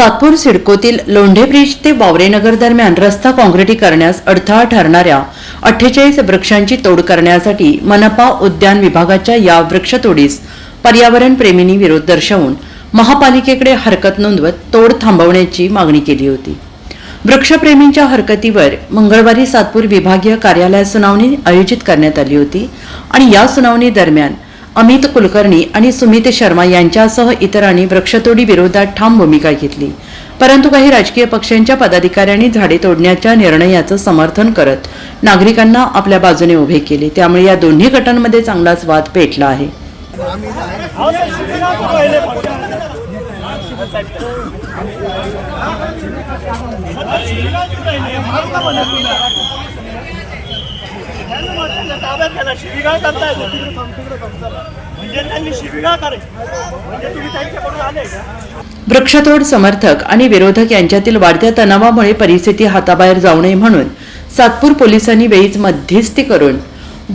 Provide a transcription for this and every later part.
Satpur सिडकोतील Londhe bridge ते बावरेनगर दरम्यान रस्ता काँक्रिटीकरण्यास अडथळा ठरणाऱ्या अठ्ठेचाळीस वृक्षांची तोड करण्यासाठी मनपा उद्यान विभागाच्या या वृक्षतोडीस पर्यावरण प्रेमींनी विरोध दर्शवून महापालिकेकडे हरकत नोंदवत तोड थांबवण्याची मागणी केली होती. वृक्षप्रेमींच्या हरकतीवर मंगळवारी सातपूर विभागीय कार्यालयात सुनावणी आयोजित करण्यात आली होती आणि या सुनावणी दरम्यान अमित कुलकर्णी आणि सुमित शर्मा यांच्यासह इतरांनी वृक्षतोडी विरोधात ठाम भूमिका घेतली. परंतु काही राजकीय पक्षांच्या पदाधिकाऱ्यांनी झाडे तोडण्याच्या निर्णयाचं समर्थन करत नागरिकांना आपल्या बाजूने उभे केले. त्यामुळे या दोन्ही गटांमध्ये चांगलाच वाद पेटला आहे. ताब्यात घ्यायला शिबिगाळ करताय म्हणजे त्यांनी शिबिगाळ करायची. म्हणजे तुम्ही त्यांच्याकडून आले का? वृक्षतोड समर्थक आणि विरोधक यांच्यातील वाढत्या तणावामुळे परिस्थिती हाताबाहेर जाऊ नये म्हणून सातपूर पोलिसांनी वेळीच मध्यस्थी करून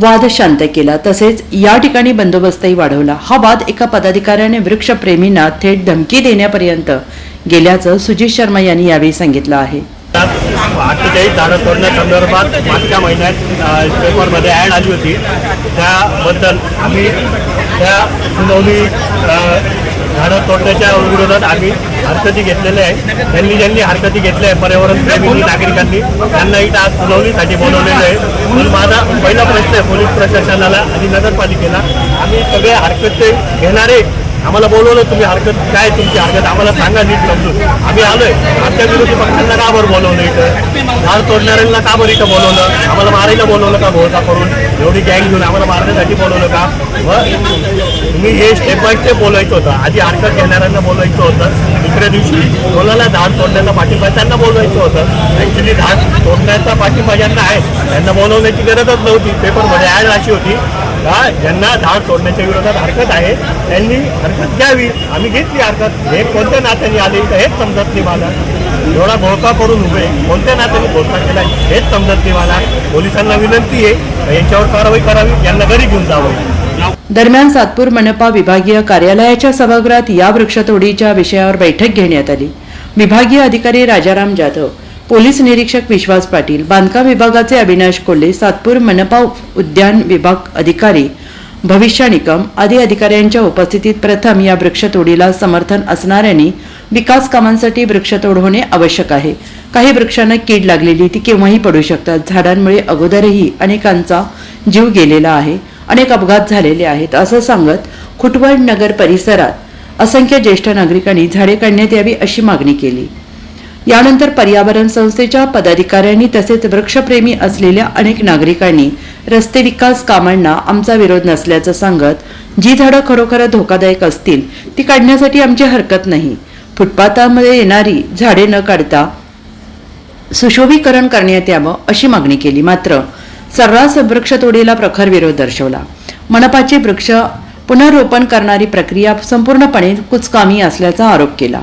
वाद शांत केला. तसेच या ठिकाणी बंदोबस्तही वाढवला. हा वाद एका पदाधिकाऱ्याने वृक्षप्रेमींना थेट धमकी देण्यापर्यंत गेल्याचं सुजित शर्मा यांनी यावेळी सांगितलं आहे. अठ्ठेचाळीस झाडं तोडण्यासंदर्भात मागच्या महिन्यात पेपरमध्ये ॲड आली होती. त्याबद्दल आम्ही त्या सुनावणी झाडं तोडण्याच्या विरोधात आम्ही हरकती घेतलेल्या आहे. त्यांनी ज्यांनी हरकती घेतल्या आहे पर्यावरण नागरिकांनी त्यांना इथं आज सुनावणीसाठी बोलवलेलं आहे. म्हणून माझा पहिला प्रश्न आहे पोलीस प्रशासनाला आणि नगरपालिकेला. आम्ही सगळे हरकते घेणारे आम्हाला बोलवलं तुम्ही हरकत काय तुमची हरकत? आम्हाला सांगा नीट समजून. आम्ही आलोय. आमच्या विरोधी पक्षांना का बरं बोलवलं इथं? झाड तोडणाऱ्यांना का बरं इथं बोलवलं? आम्हाला मारायला बोलवलं का भोवता करून? एवढी गँग घेऊन आम्हाला मारण्यासाठी बोलवलं का? व तुम्ही हे स्टेप बाय स्टेप बोलायचं होतं. आधी हरकत घेणाऱ्यांना बोलायचं होतं. दुसऱ्या दिवशी कोणाला झाड तोडण्याचा पाठिंबा त्यांना बोलवायचं होतं. ॲक्च्युली झाड तोडण्याचा पाठिंबा ज्यांना आहे त्यांना बोलवण्याची गरजच नव्हती. पेपरमध्ये ॲड अशी होती का ज्यांना धाड सोडण्याच्या विरोधात हरकत आहे त्यांनी हरकत घ्यावी. आम्ही घेतली हरकत. हे कोणत्या नात्याने आले तर हेच समजत नाही मला. एवढा भोळका करून उभे कोणत्या नात्याने भोळका केला हेच समजत नाही मला. पोलिसांना विनंती आहे यांच्यावर कारवाई करावी? यांना घरी घेऊन जावं. दरम्यान सातपूर मनपा विभागीय कार्यालयाच्या सभागृहात या वृक्षतोडीच्या विषयावर बैठक घेण्यात आली. विभागीय अधिकारी राजाराम जाधव पोलीस निरीक्षक विश्वास पाटील बांधकाम विभागाचे अविनाश कोल्हे सातपूर मनपा उद्यान विभाग अधिकारी भविष्य निकम आदी अधिकाऱ्यांच्या उपस्थितीत प्रथम या वृक्षतोडीला समर्थन असणाऱ्यांनी विकास कामांसाठी वृक्षतोड होणे आवश्यक आहे. काही वृक्षांना कीड लागलेली ती केव्हाही पडू शकतात. झाडांमुळे अगोदरही अनेकांचा जीव गेलेला आहे. अनेक अपघात झालेले आहेत. असं सांगत खुटवड नगर परिसरात असंख्य ज्येष्ठ नागरिकांनी झाडे काढण्यात यावी अशी मागणी केली. यानंतर पर्यावरण संस्थेच्या पदाधिकाऱ्यांनी तसेच वृक्षप्रेमी असलेल्या अनेक नागरिकांनी रस्ते विकास कामांना आमचा विरोध नसल्याचं सांगत जी झाडं खरोखर धोकादायक असतील ती काढण्यासाठी आमची हरकत नाही. फुटपाथामध्ये येणारी झाडे न काढता सुशोभीकरण करण्यात यावं अशी मागणी केली. मात्र सर्रास वृक्षतोडीला प्रखर विरोध दर्शवला. मनपाचे वृक्ष पुनर्रोपण करणारी प्रक्रिया संपूर्णपणे कुचकामी असल्याचा आरोप केला.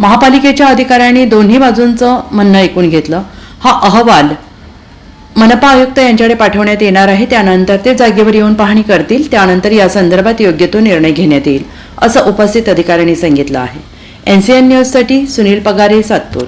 महापालिकेच्या अधिकाऱ्यांनी दोन्ही बाजूंचं म्हणणं ऐकून घेतलं. हा अहवाल मनपा आयुक्त यांच्याकडे पाठवण्यात येणार आहे. त्यानंतर ते जागेवर येऊन पाहणी करतील. त्यानंतर या संदर्भात योग्य तो निर्णय घेण्यात येईल असं उपस्थित अधिकाऱ्यांनी सांगितलं आहे. एनसीएन न्यूजसाठी सुनील पगारे सातपूर.